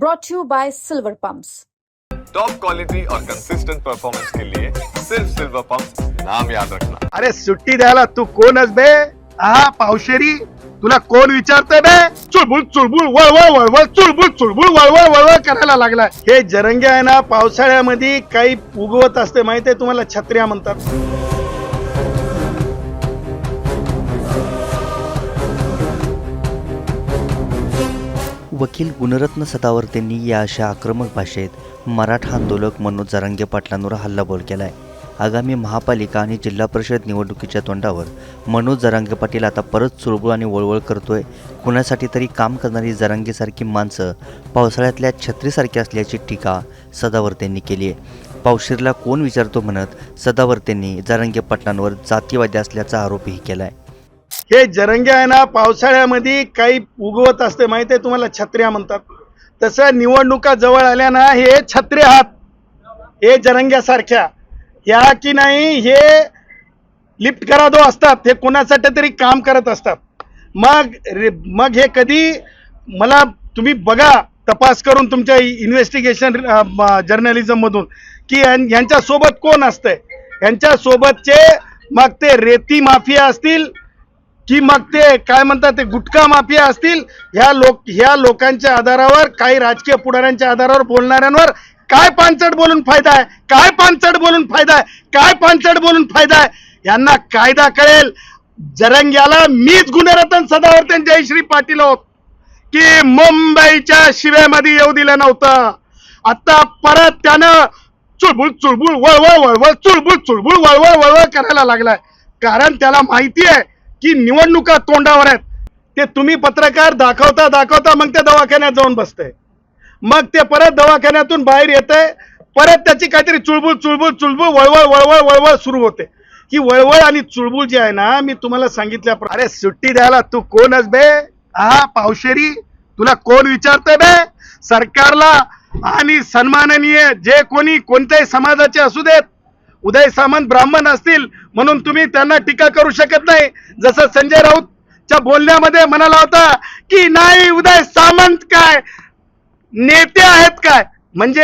brought to you by Silver Pumps. Top quality और consistent performance के लिए सिर्फ सिल्वर पंप नाम याद रखना। अरे सुट्टी द्यायला तू कोणच बे? हा पावशेरी? तुला कोण विचारतंय बे? चुळबुळ चुळबुळ वळवळ वळवळ चुळबुळ चुळबुळ वळवळ वळवळ करायला लागलाय. हे जरंगे आहे ना पावसाळ्यामध्ये काही उगवत असते माहितीये तुम्हाला? छत्र्या म्हणतात. वकील गुणरत्न सदावर्तेंनी या अशा आक्रमक भाषेत मराठा आंदोलक मनोज जरांगे पाटलांवर हल्लाबोल केलाय. आगामी महापालिका आणि जिल्हा परिषद निवडणुकीच्या तोंडावर मनोज जरांगे पाटील आता परत चुळबुळ आणि वळवळ करतोय. कुणासाठी तरी काम करणारी जरांगेसारखी माणसं पावसाळ्यातल्या छत्रीसारखी असल्याची टीका सदावर्तेंनी केली आहे. पावशीरला कोण विचारतो म्हणत सदावर्तेंनी जरांगे पाटलांवर जातीवादी असल्याचा आरोपही केलाय. हे जरंगे आहे ना पावसाळ्यामध्ये काही उगवत असते माहिती आहे तुम्हाला? छत्र्या म्हणतात. तसं निवडणुका जवळ आल्या ना हे छत्रे आहात. हे जरंग्यासारख्या. ह्या की नाही हे लिफ्ट करा दो असतात. हे कोणासाठी तरी काम करत असतात. मग रे- मग हे कधी मला तुम्ही बघा तपास करून तुमच्या इन्व्हेस्टिगेशन जर्नलिझममधून की यांच्यासोबत कोण असतंय? यांच्यासोबतचे मग ते रेती माफिया असतील की मग ते काय म्हणतात ते गुटखा माफिया असतील ह्या लोक ह्या लोकांच्या आधारावर काही राजकीय पुढाऱ्यांच्या आधारावर बोलणाऱ्यांवर काय पानचट बोलून फायदा आहे? काय पानचट बोलून फायदा आहे? काय पानचट बोलून फायदा आहे? यांना कायदा कळेल. जरंग्याला मीच गुणरत्न सदावर्तन जयश्री पाटील आहोत. की मुंबईच्या शिव्यामध्ये येऊ दिलं नव्हतं. आता परत त्यानं चुळबुळ चुळबुळ वळवळ वळवळ चुळबुळ चुळबुळ वळवळ वळवळ करायला लागलाय. कारण त्याला माहिती आहे की निवडणुका तोंडावर आहेत. ते तुम्ही पत्रकार दाखवता दाखवता मग ते दवाखान्यात जाऊन बसते. मग ते परत दवाखान्यातून बाहेर येते परत त्याची काहीतरी चुळबुळ चुळबुळ चुळबुळ वळवळ वळवळ वळवळ सुरू होते. ही वळवळ आणि चुळबुळ जी आहे ना मी तुम्हाला सांगितल्या अरे सुट्टी द्यायला तू कोणच बे? हा पावशेरी? तुला कोण विचारतंय बे? सरकारला आणि सन्माननीय जे कोणी कोणत्याही समाजाचे असू देत उदय सामंत ब्राह्मण असतील म्हणून तुम्ही त्यांना टीका करू शकत नाही. जसं संजय राऊतच्या बोलण्यामध्ये म्हणाला होता की नाही उदय सामंत काय? नेते आहेत काय? म्हणजे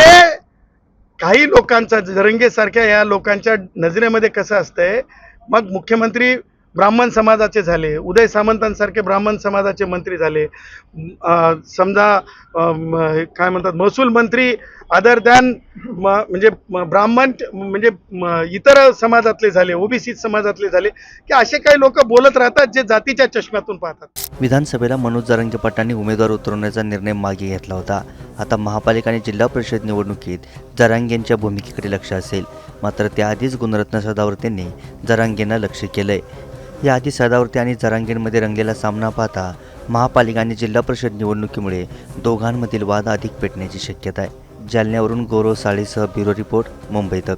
काही लोकांचा जरंगेसारख्या या लोकांच्या नजरेमध्ये कसं असतंय मग मुख्यमंत्री ब्राह्मण समाजाचे झाले. उदय सामंतांसारखे ब्राह्मण समाजाचे मंत्री झाले. समजा काय म्हणतात महसूल मंत्री अदर दॅन म्हणजे ब्राह्मण म्हणजे इतर समाजातले झाले ओबीसी समाजातले झाले की असे काही लोक बोलत राहतात जे जातीच्या चष्म्यातून पाहतात. विधानसभेला मनोज जरांगे पाटलांनी उमेदवार उतरवण्याचा निर्णय मागे घेतला होता. आता महापालिका आणि जिल्हा परिषद निवडणुकीत जरांगेंच्या भूमिकेकडे लक्ष असेल. मात्र त्याआधीच गुणरत्न सदावर्तेंनी जरांगेंना लक्ष केलंय. याआधी सदावर्ते आणि जरांगीणमध्ये रंगलेला सामना पाहता महापालिका आणि जिल्हा परिषद निवडणुकीमुळे दोघांमधील वाद अधिक पेटण्याची शक्यता आहे. जालन्यावरून गौरव साळेसह ब्युरो रिपोर्ट मुंबई तक.